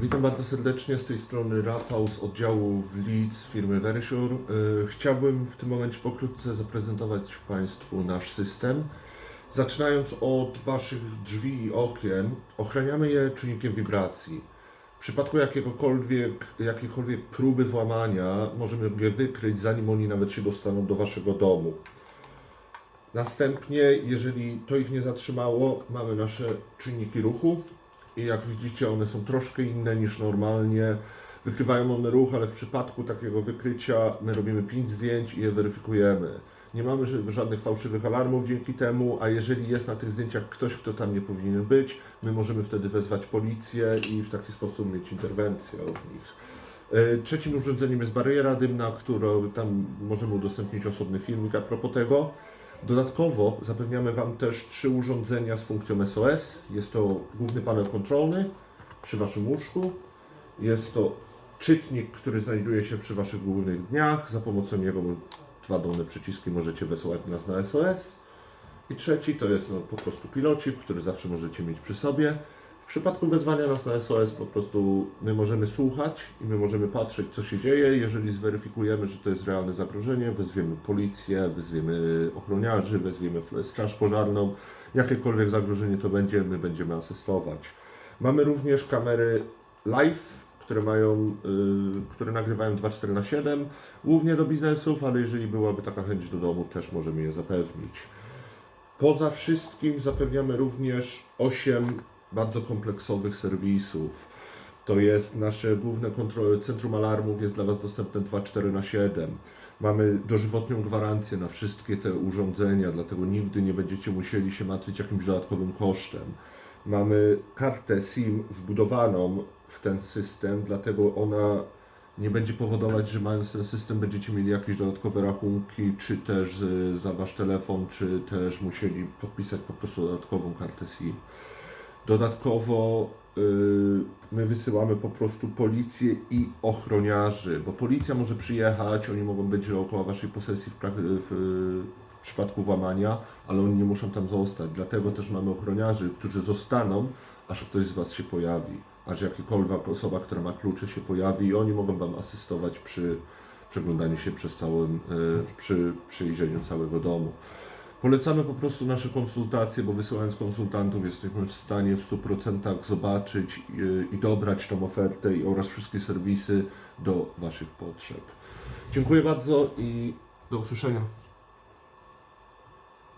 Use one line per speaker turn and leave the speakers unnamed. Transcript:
Witam bardzo serdecznie, z tej strony Rafał z oddziału w Leeds firmy Verisure. E, Chciałbym w tym momencie pokrótce zaprezentować Państwu nasz system. Zaczynając od Waszych drzwi i okien, ochraniamy je czynnikiem wibracji. W przypadku jakiegokolwiek, jakiejkolwiek próby włamania możemy je wykryć, zanim oni nawet się dostaną do Waszego domu. Następnie, jeżeli to ich nie zatrzymało, mamy nasze czynniki ruchu i jak widzicie one są troszkę inne niż normalnie. Wykrywają one ruch, ale w przypadku takiego wykrycia my robimy 5 zdjęć i je weryfikujemy. Nie mamy żadnych fałszywych alarmów dzięki temu, a jeżeli jest na tych zdjęciach ktoś, kto tam nie powinien być, my możemy wtedy wezwać policję i w taki sposób mieć interwencję od nich. E, Trzecim urządzeniem jest bariera dymna, którą tam możemy udostępnić osobny filmik a propos tego. Dodatkowo zapewniamy Wam też trzy urządzenia z funkcją SOS. Jest to główny panel kontrolny przy Waszym łóżku. Jest to czytnik, który znajduje się przy Waszych głównych dniach. Za pomocą niego dwa dolne przyciski możecie wysłać nas na SOS. I trzeci to jest no, po prostu pilocik, który zawsze możecie mieć przy sobie. W przypadku wezwania nas na SOS po prostu my możemy słuchać i my możemy patrzeć co się dzieje. Jeżeli zweryfikujemy, że to jest realne zagrożenie, wezwiemy policję, wezwiemy ochroniarzy, wezwiemy straż pożarną. Jakiekolwiek zagrożenie to będzie, my będziemy asystować. Mamy również kamery live, które mają, y, które nagrywają 2.4 na 7 głównie do biznesów, ale jeżeli byłaby taka chęć do domu, też możemy je zapewnić. Poza wszystkim zapewniamy również 8 bardzo kompleksowych serwisów. To jest nasze główne kontrole, centrum alarmów jest dla Was dostępne 24 na 7. Mamy dożywotnią gwarancję na wszystkie te urządzenia, dlatego nigdy nie będziecie musieli się martwić jakimś dodatkowym kosztem. Mamy kartę SIM wbudowaną w ten system, dlatego ona nie będzie powodować, że mając ten system będziecie mieli jakieś dodatkowe rachunki, czy też y, za wasz telefon, czy też musieli podpisać po prostu dodatkową kartę SIM. Dodatkowo y, my wysyłamy po prostu policję i ochroniarzy, bo policja może przyjechać, oni mogą być dookoła waszej posesji w, w, w przypadku włamania, ale oni nie muszą tam zostać. Dlatego też mamy ochroniarzy, którzy zostaną, aż ktoś z was się pojawi, aż jakakolwiek osoba, która ma klucze się pojawi i oni mogą wam asystować przy przeglądaniu się przez całym, y, przy przyjrzeniu całego domu. Polecamy po prostu nasze konsultacje, bo wysyłając konsultantów jesteśmy w stanie w 100% zobaczyć i, i dobrać tą ofertę oraz wszystkie serwisy do Waszych potrzeb. Dziękuję bardzo i do usłyszenia.